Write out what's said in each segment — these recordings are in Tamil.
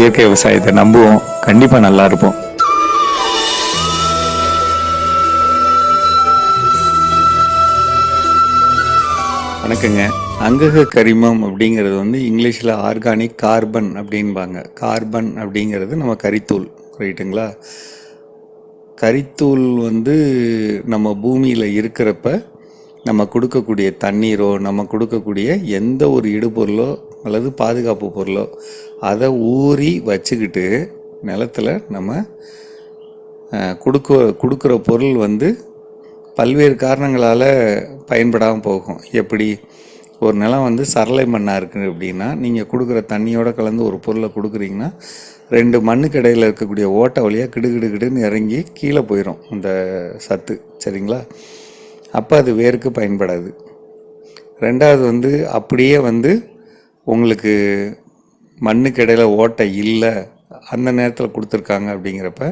இயற்கை விவசாயத்தை நம்புவோம். கண்டிப்பாக நல்லா இருப்போம். வணக்கங்க. அங்கக கரிமம் அப்படிங்கிறது வந்து இங்கிலீஷில் ஆர்கானிக் கார்பன் அப்படின்பாங்க. கார்பன் அப்படிங்கிறது நம்ம கரித்தூள். ரைட்டுங்களா கரித்தூள் வந்து நம்ம பூமியில் இருக்கிறப்ப நம்ம கொடுக்கக்கூடிய தண்ணீரோ நம்ம கொடுக்கக்கூடிய எந்த ஒரு இடுபொருளோ அல்லது பாதுகாப்பு பொருளோ அதை ஊறி வச்சுக்கிட்டு நிலத்துல நம்ம கொடுக்க கொடுக்குற பொருள் வந்து பல்வேறு காரணங்களால் பயன்படாமல் போகும். எப்படி? ஒரு நிலம் வந்து சரளை மண்ணாக இருக்குது அப்படின்னா நீங்கள் கொடுக்குற தண்ணியோடு கலந்து ஒரு பொருளை கொடுக்குறீங்கன்னா ரெண்டு மண்ணுக்கு இடையில் இருக்கக்கூடிய ஓட்டை வழியாக கிடுகிடுகிடுன்னு இறங்கி கீழே போயிடும் இந்த சத்து சரிங்களா? அப்போ அது வேருக்கு பயன்படாது. ரெண்டாவது வந்து அப்படியே வந்து உங்களுக்கு மண்ணுக்கு இடையில் ஓட்டை இல்லை அந்த நேரத்தில் கொடுத்துருக்காங்க அப்படிங்கிறப்ப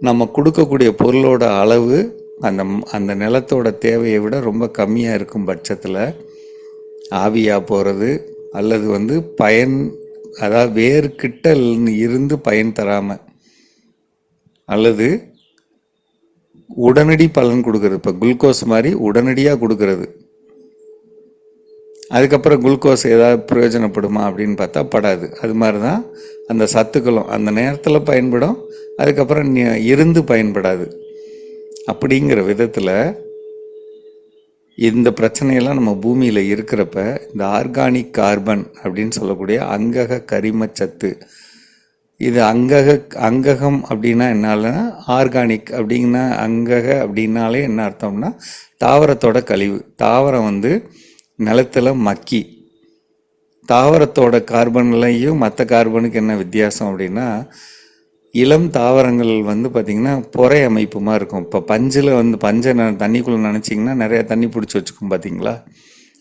நம்ம கொடுக்கக்கூடிய பொருளோட அளவு அந்த அந்த நிலத்தோட தேவையை விட ரொம்ப கம்மியாக இருக்கும் பட்சத்தில் ஆவியாக போகிறது அல்லது வந்து பயன் அதாவது வேர்கிட்ட இருந்து பயன் தராமல் அல்லது உடனடி பலன் கொடுக்கறது. இப்போ குளுக்கோஸ் மாதிரி உடனடியாக கொடுக்கறது. அதுக்கப்புறம் குளுக்கோஸ் ஏதாவது பிரயோஜனப்படுமா அப்படின்னு பார்த்தா படாது. அது மாதிரி தான் அந்த சத்துக்களும். அந்த நேரத்தில் பயன்படும் அதுக்கப்புறம் இருந்து பயன்படாது. அப்படிங்கிற விதத்தில் இந்த பிரச்சனையெல்லாம் நம்ம பூமியில் இருக்கிறப்ப இந்த ஆர்கானிக் கார்பன் அப்படின்னு சொல்லக்கூடிய அங்கக கரிமச்சத்து இது அங்கக அங்ககம் அப்படின்னா என்னாலனா ஆர்கானிக் அப்படின்னா அங்கக அப்படின்னாலே என்ன அர்த்தம்னா தாவரத்தோட கழிவு. தாவரம் வந்து நிலத்துல மக்கி. தாவரத்தோட கார்பன்லையும் மற்ற கார்பனுக்கு என்ன வித்தியாசம் அப்படின்னா இளம் தாவரங்கள் வந்து பார்த்திங்கன்னா புறை அமைப்புமா இருக்கும். இப்போ பஞ்சில் வந்து பஞ்சை ந- நினச்சிங்கன்னா நிறையா தண்ணி பிடிச்சி வச்சுக்கும் பார்த்திங்களா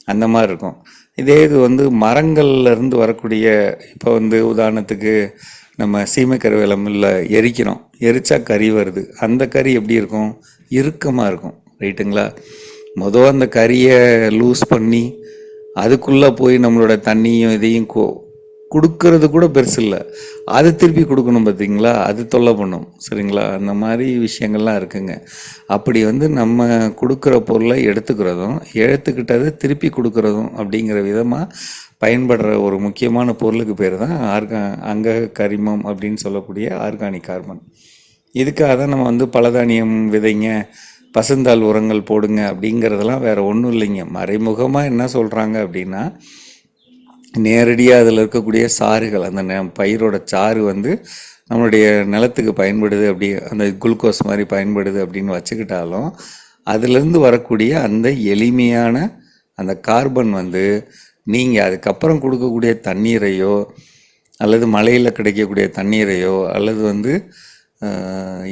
அந்த மாதிரி இருக்கும். இதே இது வந்து மரங்கள்லேருந்து வரக்கூடிய இப்போ வந்து உதாரணத்துக்கு நம்ம சீமை கருவேலமில்ல எரிக்கிறோம். எரிச்சா கறி வருது. அந்த கறி எப்படி இருக்கும்? இறுக்கமாக இருக்கும். ரைட்டுங்களா? மொதல் அந்த கறியை லூஸ் பண்ணி அதுக்குள்ளே போய் நம்மளோட தண்ணியும் இதையும் கோ கொடுக்கறது கூட பெருசு இல்லை. அது திருப்பி கொடுக்கணும் பார்த்தீங்களா அது தொல்லை பண்ணும். சரிங்களா? அந்த மாதிரி விஷயங்கள்லாம் இருக்குங்க. அப்படி வந்து நம்ம கொடுக்குற பொருளை எடுத்துக்கிறதும் எடுத்துக்கிட்டது திருப்பி கொடுக்கறதும் அப்படிங்கிற விதமாக பயன்படுற ஒரு முக்கியமான பொருளுக்கு பேர் தான் ஆர்கா அங்க கரிமம் அப்படின்னு சொல்லக்கூடிய ஆர்கானிக் கார்பன். இதுக்காக தான் நம்ம வந்து பலதானியம் விதைங்க பசுந்தால் உரங்கள் போடுங்க அப்படிங்கிறதெல்லாம் வேற ஒன்றும் இல்லைங்க. மறைமுகமாக என்ன சொல்கிறாங்க அப்படின்னா நேரடியாக அதில் இருக்கக்கூடிய சாறுகள் அந்த பயிரோட சாறு வந்து நம்மளுடைய நிலத்துக்கு பயன்படுது அப்படி அந்த குளுக்கோஸ் மாதிரி பயன்படுது அப்படின்னு வச்சுக்கிட்டாலும் அதுலேருந்து வரக்கூடிய அந்த எளிமையான அந்த கார்பன் வந்து நீங்கள் அதுக்கப்புறம் கொடுக்கக்கூடிய தண்ணீரையோ அல்லது மழையில் கிடைக்கக்கூடிய தண்ணீரையோ அல்லது வந்து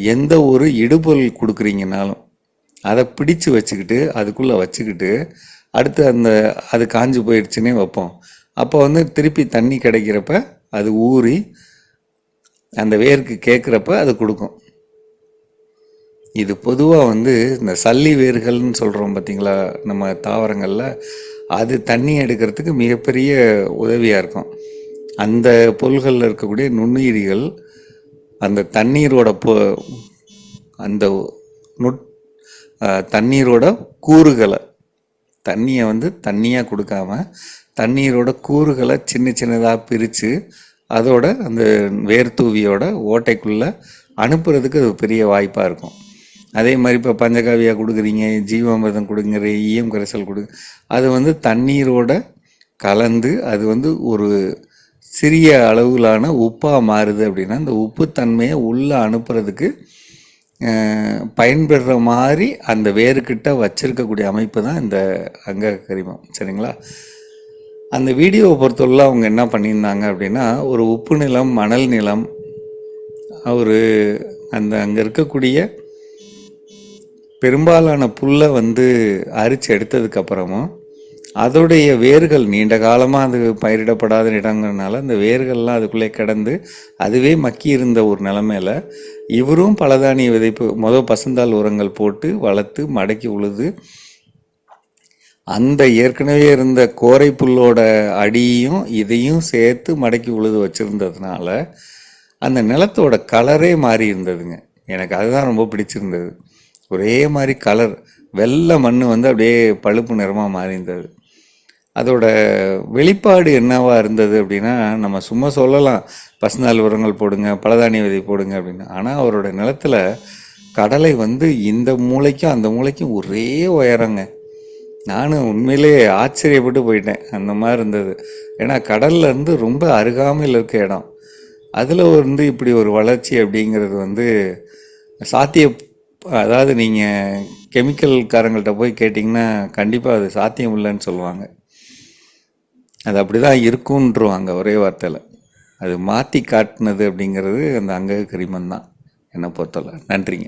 எந்த ஒரு இடுபொருள் கொடுக்குறீங்கனாலும் அதை பிடிச்சு வச்சுக்கிட்டு அதுக்குள்ளே வச்சுக்கிட்டு அடுத்து அந்த அது காஞ்சு போயிடுச்சுன்னே வைப்போம். அப்போ வந்து திருப்பி தண்ணி கிடைக்கிறப்ப அது ஊறி அந்த வேருக்கு கேட்குறப்ப அது கொடுக்கும். இது பொதுவாக வந்து இந்த சல்லி வேர்கள்னு சொல்கிறோம் பார்த்தீங்களா நம்ம தாவரங்களில் அது தண்ணி எடுக்கிறதுக்கு மிகப்பெரிய உதவியாக இருக்கும். அந்த பொருள்களில் இருக்கக்கூடிய நுண்ணுயிரிகள் அந்த தண்ணீரோட பொ அந்த நுட் தண்ணீரோட கூறுகளை தண்ணியை வந்து தண்ணியாக கொடுக்காம தண்ணீரோட கூறுகளை சின்ன சின்னதாக பிரித்து அதோட அந்த வேர்த்தூவியோட ஓட்டைக்குள்ளே அனுப்புறதுக்கு அது பெரிய வாய்ப்பாக இருக்கும். அதே மாதிரி இப்போ பஞ்சகாவியா கொடுக்குறீங்க ஜீவாமிர்தம் கொடுங்குற ஈயம் கரைசல் கொடுங்க அது வந்து தண்ணீரோட கலந்து அது வந்து ஒரு சிறிய அளவிலான உப்பாக மாறுது அப்படின்னா அந்த உப்புத்தன்மையை உள்ளே அனுப்புறதுக்கு அஹ், பயன்படுற மாதிரி அந்த வேர்கிட்ட வச்சிருக்கக்கூடிய அமைப்பு தான் இந்த அங்க கரிமம் சரிங்களா? அந்த வீடியோவை பொறுத்தவரை அவங்க என்ன பண்ணியிருந்தாங்க அப்படின்னா ஒரு உப்பு நிலம் மணல் நிலம் ஒரு அந்த அங்கே இருக்கக்கூடிய பெரும்பாலான புல்லை வந்து அரிச்சு எடுத்ததுக்கப்புறமும் அதோடைய வேர்கள் நீண்ட காலமாக அது பயிரிடப்படாத இடங்கிறதுனால அந்த வேர்கள்லாம் அதுக்குள்ளே கிடந்து அதுவே மக்கி இருந்த ஒரு நிலமையில இவரும் பலதானிய விதைப்பு மொதல் பசுந்தால் உரங்கள் போட்டு வளர்த்து மடக்கி உழுது அந்த ஏற்கனவே இருந்த கோரை புல்லோட அடியும் இதையும் சேர்த்து மடக்கி உழுது வச்சுருந்ததுனால அந்த நிலத்தோட கலரே மாறி இருந்ததுங்க. எனக்கு அதுதான் ரொம்ப பிடிச்சிருந்தது. ஒரே மாதிரி கலர் வெள்ளை மண் வந்து அப்படியே பழுப்பு நிறமாக மாறி இருந்தது. அதோட வெளிப்பாடு என்னவா இருந்தது அப்படின்னா நம்ம சும்மா சொல்லலாம். பசுநாள் உரங்கள் போடுங்க பலதானிய விதை போடுங்க அப்படின்னு. ஆனால் அவரோட நிலத்துல கடலை வந்து இந்த மூளைக்கும் அந்த மூளைக்கும் ஒரே உயரங்க. நானும் உண்மையிலே ஆச்சரியப்பட்டு போயிட்டேன். அந்த மாதிரி இருந்தது. ஏன்னா கடல்ல இருந்து ரொம்ப அருகாமையில் இருக்க இடம். அதில் வந்து இப்படி ஒரு வளர்ச்சி அப்படிங்கிறது வந்து சாத்திய அதாவது நீங்கள் கெமிக்கல்காரங்கள்ட்ட போய் கேட்டிங்கன்னா கண்டிப்பாக அது சாத்தியம் இல்லைன்னு சொல்லுவாங்க. அது அப்படி தான் இருக்குன்றுவாங்க ஒரே வார்த்தையில். அது மாற்றி காட்டினது அப்படிங்கிறது அந்த அங்க கரிமன் தான் என்னை பொறுத்தவரை. நன்றிங்க.